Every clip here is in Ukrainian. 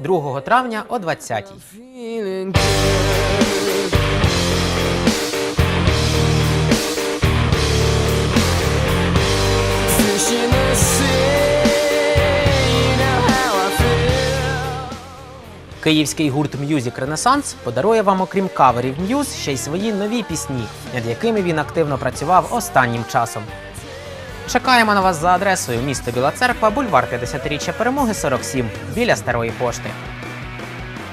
2 травня о 20-й. feeling good. Fish in the sea, you know how I feel. Київський гурт Music Renaissance подарує вам, окрім каверів Muse, ще й свої нові пісні, над якими він активно працював останнім часом. Чекаємо на вас за адресою місто Біла Церква, бульвар 50-річчя перемоги 47 біля старої пошти.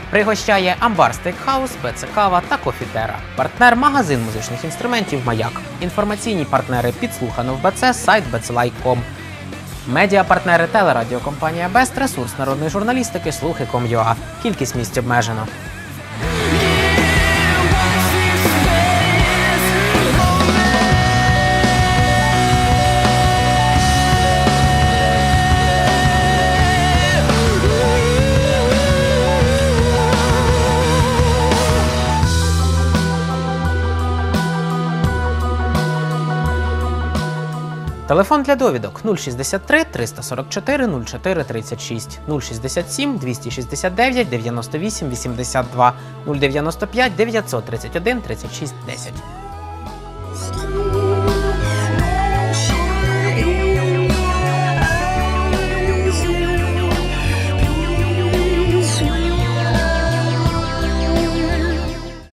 Пригощає Амбар Стейкхаус, БЦ Кава та Кофітера. Партнер магазин музичних інструментів Маяк. Інформаційні партнери підслухано в БЦ, сайт bclike.com. Медіапартнери телерадіокомпанія Бест, ресурс народної журналістики Слухи.com.ua. Кількість місць обмежено. Телефон для довідок 063 344 04 36 067 269 98 82 095 931 36 10.